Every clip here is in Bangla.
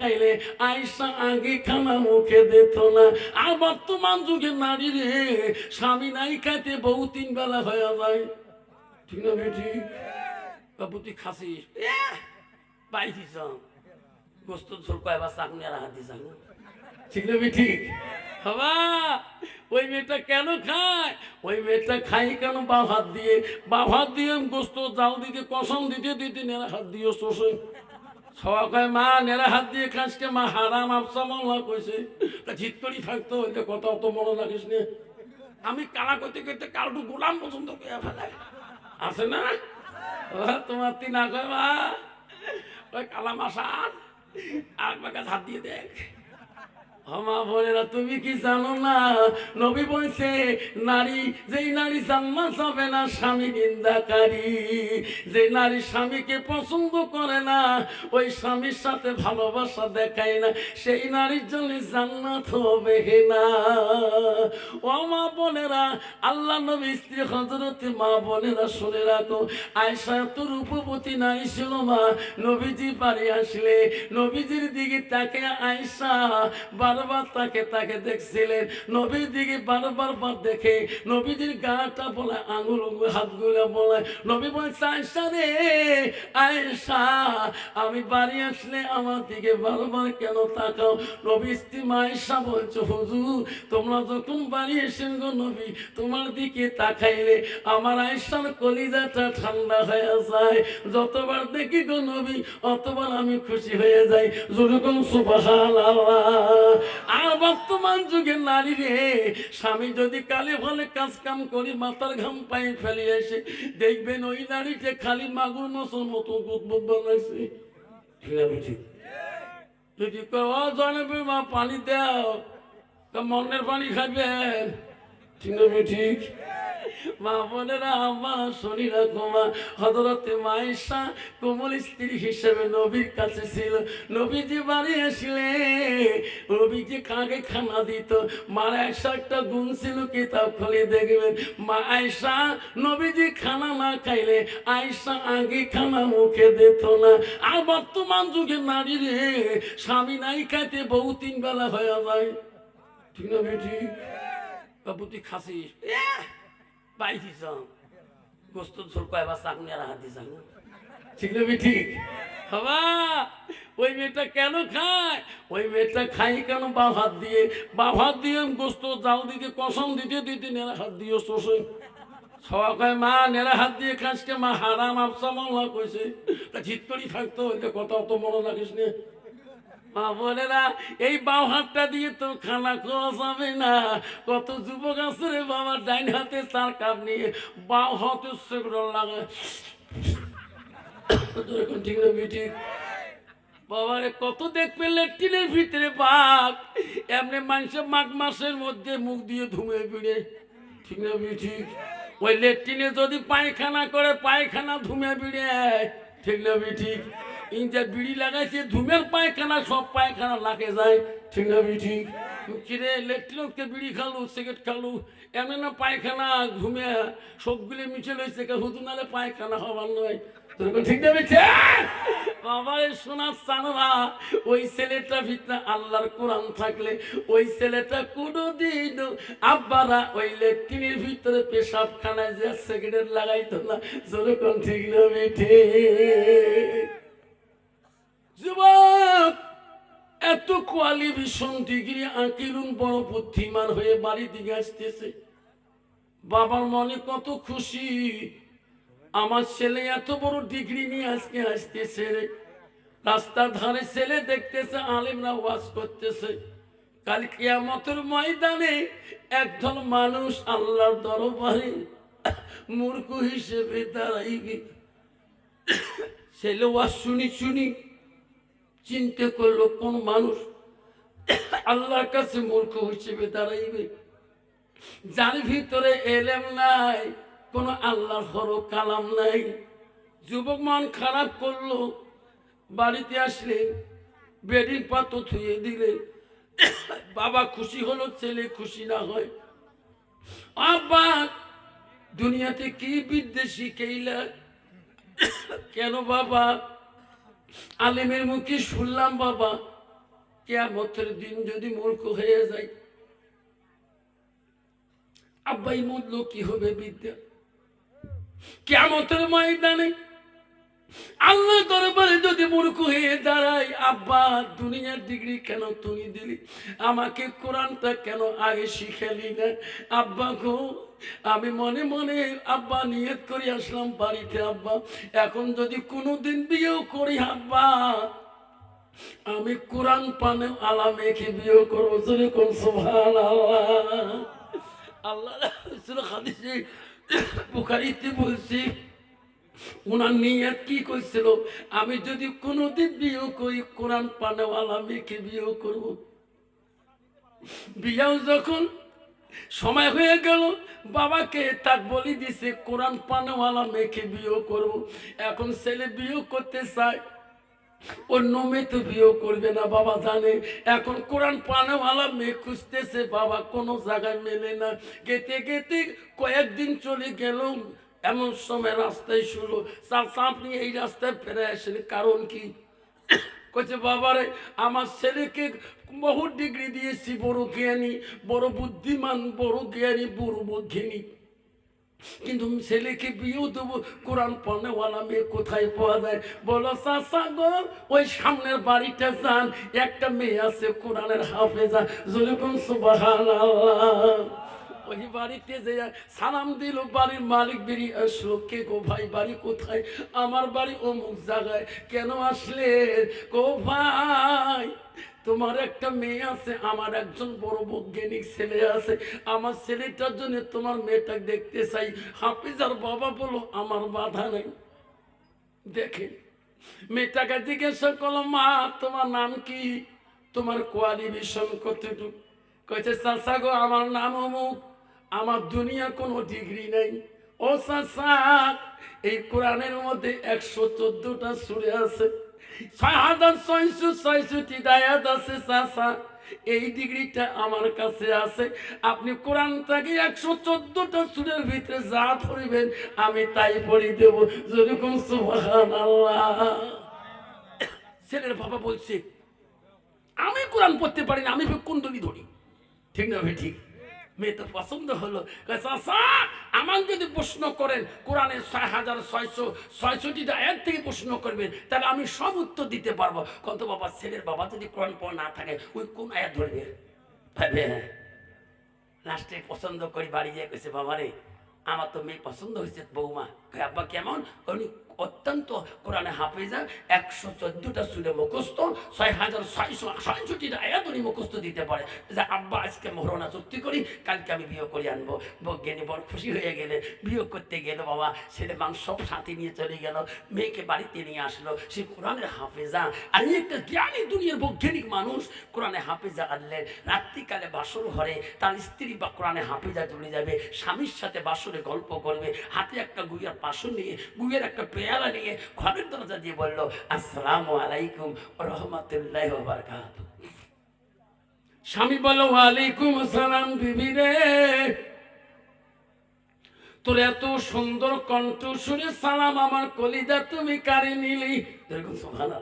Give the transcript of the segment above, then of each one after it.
খাইলে আইসা আগে খানা মুখে দিত না। আর বর্তমান যুগে নারী রে, স্বামী নাই খাইতে বহু তিন বেলা হয়ে যায়। ঠিক না বেটি? বাবু তুই খাসিস? বাই দিস গোস্ত ঝোল কয়বার চাকনি আর হাত দিস ঠিক না বেটি? বাবা ওই মেয়েটা কেন খায়? ওই মেয়েটা খাই কেন বা দিয়ে? বা দিয়ে গোস্ত জাল দিতে, কসম দিতে দিতে, নেড়া হাত দিয়ে শোষে। সবাই মা, নেড়া হাত দিয়ে খাসকে মা, হারাম আপসা মামলা কইছে। তা জিত করি থাকতো ওইটা কথা অত মনে রাখিস নে। আমি কালা করতে করতে কালটু গোলাম পছন্দ করে ফেলাই আছে না? তোমার তিন কয়, মা, ওই কালা মাসান আর হাত দিয়ে দেখ। আমা বোনেরা, তুমি কি জানো না? নবী বলছে, নারী, যেই নারী জান্নাত যাবে না, স্বামী নিন্দাকারী। যে নারী স্বামীকে পছন্দ করে না, ওই স্বামীর সাথে ভালোবাসা দেখায় না। সেই নারীর জন্য জান্নাত হবে না। ও মা বোনেরা, আল্লাহ নবী স্ত্রী হজরত মা বোনেরা শুনে রাখো। আয়সা তো রূপবতী নারী ছিল মা। নবীজি বাড়ি আসলে, নবীজির দিকে তাকে আয়সা বারবার তাকে তাকে দেখছিলেন। নবীর দিকে বারবার বার দেখে নবীজির গাটা বলে, আঙুল হাতগুলো বলে, নবী বলছে আয়সা রে আয়সা আমি বাড়ি আসলে আমার দিকে বারবার কেন তাকাও? নবী স্ত্রী মায়েশা বলছো, হুজুর, তোমরা যখন বাড়ি এসেন গো নবী, তোমার দিকে তাকাইলে আমার আয়সার কলিজাটা ঠান্ডা হয়ে যায়। যতবার দেখি গো নবী, অতবার আমি খুশি হয়ে যাই। যেরকম সুবাহান আর বর্তমান যুগে নারী রে, স্বামী যদি কালে ভালে কাজ কাম করি, মাথার ঘাম পায়ে ফেলে এসে দেখবেন ওই নারীতে খালি মাগুর মাছের মতো গুদবুদ বানাইছে। যদি ও জানবে মা, পানি দাও মনের পানি খাবেন ঠিক ঠিক? মা বোনেরা আমার শনি রাখো মা হজরতে মায়েশা কোমল স্ত্রী হিসেবে নবীর কাছে ছিল। নবীজি বাড়ি আসলে, নবীজি কাকে খানা দিত। মার আয়সা একটা গুণ ছিল, কিতাব খুলে দেখবেন। মা আয়সা নবীজি খানা না খাইলে আয়সা আগে খানা মুখে দিত না। আর বর্তমান যুগে নারী রে, স্বামী নাই খাইতে বহু তিন বেলা হয়ে যায়। ঠিক না বেটি? বাবু, তুই খাসিস? বাই দিস গোস্ত ঝোল কয়বার চাকনি আর হাত দিস ঠিক না ঠিক বাবা ওই মেয়েটা কেন খায়? ওই মেয়েটা খাই কেন হাত দিয়ে? হাত দিয়ে গোস্ত জাল দিতে কসম দিতে দিতে নেড়া হাত দিয়ে শোষে সবাই কয় মা নেড়া হাত দিয়ে খাসকে মা হারাম মামলা কইছে। তা ঠিক করি থাকতো কথা অত মনে রাখিস নে? এই বাম হাতটা দিয়ে তো খানা যাবে না। কত যুবক আছে রে বাবা, ডাইন হাতে চার কাপ নিয়ে বাম হাতে লাগে বাবারে কত দেখবে লেট্রিনের ভিতরে বাঘ। এমনি মানুষের মাঘ মাসের মধ্যে মুখ দিয়ে ধুমে বিড়ে ঠিক না ঠিক ওই লেট্রিনে যদি পায়খানা করে, পায়খানা ধুমে বিড়ে ঠিক না ঠিক ইঞ্জা বিড়ি লাগাইছে, ধুমের পায়খানা, সব পায়খানা লাগে যায়। ঠিক না ঠিক? কিরে লেট্রিনকে বিড়ি খালু, সিগারেট খালু এমন পায়খানা ঘুমে সবগুলি মিশে লইছে হুদু নালে পায়খানা হবার নয়। তোর ঠিক না বেঠে বাবা শোনার চানরা ওই ছেলেটা ভিতরে আল্লাহর কোরআন থাকলে, ওই ছেলেটা কোনোদিন আব্বারা ওই লেট্রিনের ভিতরে পেশাব খানায় যে সিগারেট লাগাইতো না যেরকম ঠিক না বেঠে এত কোয়ালিফিকেশন ডিগ্রি আঁকিরুন বড় বুদ্ধিমান হয়ে বাড়ি দিকে আসতেছে। বাবার মনে কত খুশি। আমার ছেলে এত বড় ডিগ্রি নিয়ে আজকে আসতেছে রে। রাস্তার ধারে ছেলে দেখতেছে, আলিমরা ওয়াজ করতেছে। কাল কিয়ামতের ময়দানে একজন মানুষ আল্লাহর দরবারে মূর্খ হিসেবে দাঁড়াইবে। ছেলে ওয়াজ শুনি শুনি চিন্তা করল কোন মানুষ আল্লাহর কাছে মূর্খ হিসেবে দাঁড়াইবে? যার ভিতরে এলেম নাই, কোন আল্লাহর হর কালাম নাই। যুবক মন খারাপ করল, বাড়িতে আসলে বেডিং পাত থুয়ে দিলে। বাবা খুশি হলো, ছেলে খুশি না হয়। আব্বা, দুনিয়াতে কি বিদ্যে শিখেইলা কেন বাবা? আলেমের মুখে শুনলাম, বাবা, কেয়ামতের দিন যদি মূর্খ হয়ে যায়। আব্বাই মূল্য কি হবে বিদ্যা? কেয়ামতের ময়দানে আল্লাহ দরবারে যদি মূর্খ হয়ে দাঁড়ায় আব্বা, দুনিয়ার ডিগ্রি কেন তুমি দিলি? আমাকে কোরআনটা কেন আগে শিখালি না? আব্বা গো, আমি মনে মনে আব্বা নিয়ত করে আসলাম বাড়িতে, আব্বা। এখন যদি কোনোদিন বিয়েও করি, আব্বা, আমি কোরআন পানে আলা মেখে বিয়ে করব যেরকম সোহান আল্লাহ আল্লাহ রাসূল হাদিসে বুখারীতে বলছি ওনার নিয়ত কি করছিল আমি যদি কোনোদিন বিয়ে করি, কোরআন পানেওয়ালা মেয়েকে বিয়ে করব। বিয়েও যখন সময় হয়ে গেল, বাবাকে তাক বলি দিছে, কোরআন পানেওয়ালা মেয়েকে বিয়ে করব। এখন ছেলে বিয়ে করতে চায়, অন্য মেয়ে তো বিয়ে করবে না, বাবা জানে। এখন কোরআন পানেওয়ালা মেয়ে খুঁজতেছে, বাবা কোনো জায়গায় মেলে না। গেতে গেতে কয়েকদিন চলে গেল এমন সময় রাস্তায় শুনলো আপনি এই রাস্তায় ফিরে আসেন, কারণ কি? কইছে, বাবারে, আমার ছেলেকে বহু ডিগ্রি দিয়েছি, বড় জ্ঞানী, বড় বুদ্ধিমান, বড় জ্ঞানী, বড় বুদ্ধিনী। কিন্তু ছেলেকে বিয়েও দেবো, কোরআন পড়নেওয়ালা মেয়ে কোথায় পাওয়া যায়? বলো, চাচা গো, ওই সামনের বাড়িটা যান, একটা মেয়ে আছে কোরআনের হাফেজা যেরকম সুবাহান ওই বাড়িতে যে সালাম দিল, বাড়ির মালিক বেরিয়ে আসলো কে গো ভাই, বাড়ি কোথায়? আমার বাড়ি অমুক জায়গায় কেন আসলে? গো ভাই, তোমার একটা মেয়ে আছে, আমার একজন বড় বৈজ্ঞানিক ছেলে আছে, আমার ছেলেটার জন্য তোমার মেয়েটাকে দেখতে চাই। হাফিজার বাবা বলো আমার বাধা নেই। দেখে মেয়েটাকে জিজ্ঞাসা করল, মা, তোমার নাম কি? তোমার কোয়ালিফিকেশন কতটুকু? কয়েছে চাষা গো, আমার নাম অমুক। আমার দুনিয়া কোনো ডিগ্রি নেই। ও চাষা এই কোরআনের মধ্যে একশো চোদ্দটা সুরে আছে। ছয় হাজার ছয়শো ছয়ষট্টি দায়াত আছে চাষা এই ডিগ্রিটা আমার কাছে আছে। আপনি কোরআন থেকে একশো চোদ্দটা সুরের ভিতরে যা ধরবেন, আমি তাই পড়ি দেব। যেরকম সুবহান ছেলের বাবা বলছে, আমি কোরআন পড়তে পারি না, আমি কুণ্ডলি ধরি। ঠিক না ভাই, ঠিক? মেয়ে তো পছন্দ হলো। আমার যদি প্রশ্ন করেন কোরআনের ছয় হাজার ছয়শো ছয়ষট্টিটা এর থেকে প্রশ্ন করবেন, তাহলে আমি সব উত্তর দিতে পারব। কত বাবা, ছেলের বাবা যদি কোরআন পড়া না থাকে, ওই কোন আয়াত ধরবে? ভাবে লাস্টে পছন্দ করি, বাড়ি যেয়ে গেছে বাবারে, আমার তো মেয়ে পছন্দ হয়েছে বৌমা। আব্বা কেমন? উনি অত্যন্ত কোরআনে হাফেজা, একশো চোদ্দটা সুরে মুখস্থ ছয় হাজার ছয়শো ছয়ষট্টিটা আয়াত উনি মুখস্থ দিতে পারে যে, আব্বা, আজকে মহরণা চুক্তি করি, কালকে আমি বিয়ে করে আনব। বজ্ঞানী বড় খুশি হয়ে গেলে, বিয়ে করতে গেল বাবা, ছেলে মানুষ সব সাথে নিয়ে চলে গেল, মেয়েকে বাড়িতে নিয়ে আসলো। সে কোরআনের হাফেজা আর একটা জ্ঞানী দুনিয়ার বৈজ্ঞানিক মানুষ কোরআনে হাফেজা আনলেন। রাত্রিকালে বাসর ঘরে তার স্ত্রী বা কোরআনে হাফেজা চলে যাবে, স্বামীর সাথে বাসরে গল্প করবে, হাতে একটা গুইয়ার পাশন নিয়ে গুইয়ের একটা পেয়ালা নিয়ে ঘরের দরজা দিয়ে বলল, আসসালামু আলাইকুম রহমতুল্লাহ স্বামী বলো ওয়ালাইকুম আসসালাম বিবি তোর এত সুন্দর কণ্ঠ শুনে সালাম আমার কলিজা তুমি কারে নিলি? দেখুন সোহান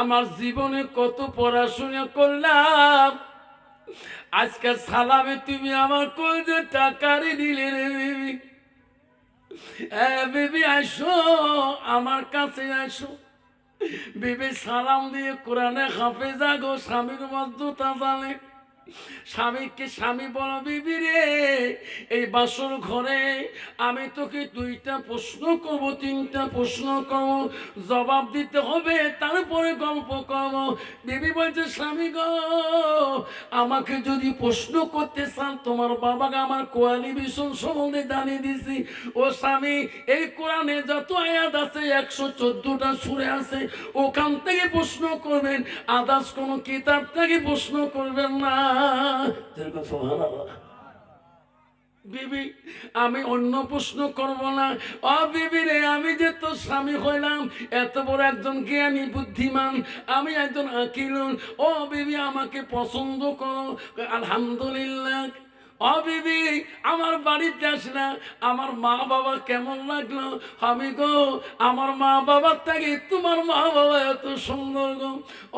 আমার জীবনে কত পড়াশোনা করলাম। আজকে সালামে তুমি আমার কলিজা টাকারে দিলে রে বিবি? বিবি আসো আমার কাছে আসো বিবি, সালাম দিয়ে কোরআনে হাফেজা গো স্বামীর মধ্যতা জানে। স্বামীকে স্বামী বলো, বিবি রে, এই বাসর ঘরে আমি তোকে দুইটা প্রশ্ন করব, তিনটা প্রশ্ন করব। জবাব দিতে হবে, তারপরে গল্প করব। বিবি বলছে, স্বামী গো, আমাকে যদি প্রশ্ন করতে চান, তোমার বাবাকে আমার কোয়ালিফিকেশন সম্বন্ধে জানিয়ে দিছি। ও স্বামী, এই কোরআনে যত আয়াত আছে, একশো চোদ্দটা সুরে আছে, ওখান থেকে প্রশ্ন করবেন। আদার্স কোনো কিতাব থেকে প্রশ্ন করবেন না। বিবি, আমি অন্য প্রশ্ন করব না। অ, বিবি রে, আমি যে তোর স্বামী হইলাম, এত বড় একজন জ্ঞানী, বুদ্ধিমান, আমি একজন আকিলুন ও বিবি, আমাকে পছন্দ করো। আলহামদুলিল্লাহ। ও বিবি, আমার বাড়িতে না আমার মা বাবা কেমন লাগল? আমি গো, আমার মা বাবার থেকে তোমার মা বাবা এত সুন্দর গো।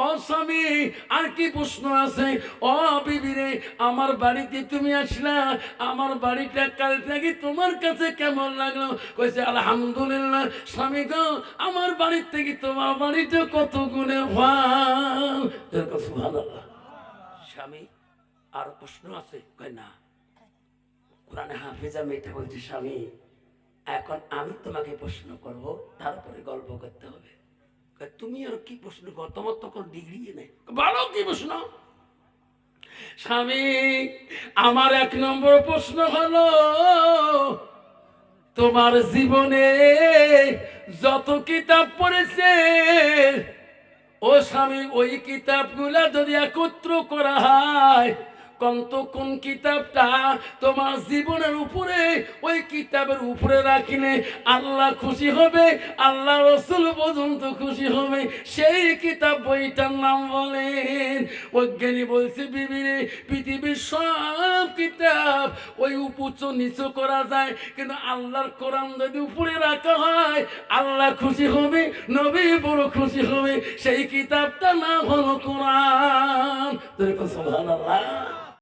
ও স্বামী, আর কি প্রশ্ন আছে? ও বিবি রে, আমার বাড়িতে তুমি আসলা আমার বাড়িটা কাল থেকে তোমার কাছে কেমন লাগল? কইছে, আলহামদুলিল্লাহ, স্বামী গো, আমার বাড়ির থেকে তোমার বাড়িটা কত গুণে ভালো। স্বামী, আর প্রশ্ন আছে? কয়, না। কোরআনে হাফেজা মেয়েটা বলছে, স্বামী, এখন আমি তোমাকে প্রশ্ন করব তারপরে গল্প করতে হবে। তুমি আর কি প্রশ্ন কর? তোমার তো কোনো ডিগ্রি নেই। ভালো কি প্রশ্ন? স্বামী, আমার এক নম্বর প্রশ্ন হলো, তোমার জীবনে যত কিতাব পড়েছে, ও স্বামী, ওই কিতাবগুলা যদি একত্র করা হয় কন্ত কোন কিতাবটা তোমার জীবনের উপরে, ওই কিতাবের উপরে রাখিলে আল্লাহ খুশি হবে, আল্লাহ রসুল পর্যন্ত খুশি হবে। সেই কিতাব বইটার নাম বলেন, অজ্ঞানী বলছে, বিবিরে, পৃথিবীর সব কিতাব ওই উঁচু নিচু করা যায়, কিন্তু আল্লাহর কোরআন যদি উপরে রাখা হয়, আল্লাহ খুশি হবে, নবী বড় খুশি হবে। সেই কিতাবটা নাম হলো কোরআন। সুবহানাল্লাহ।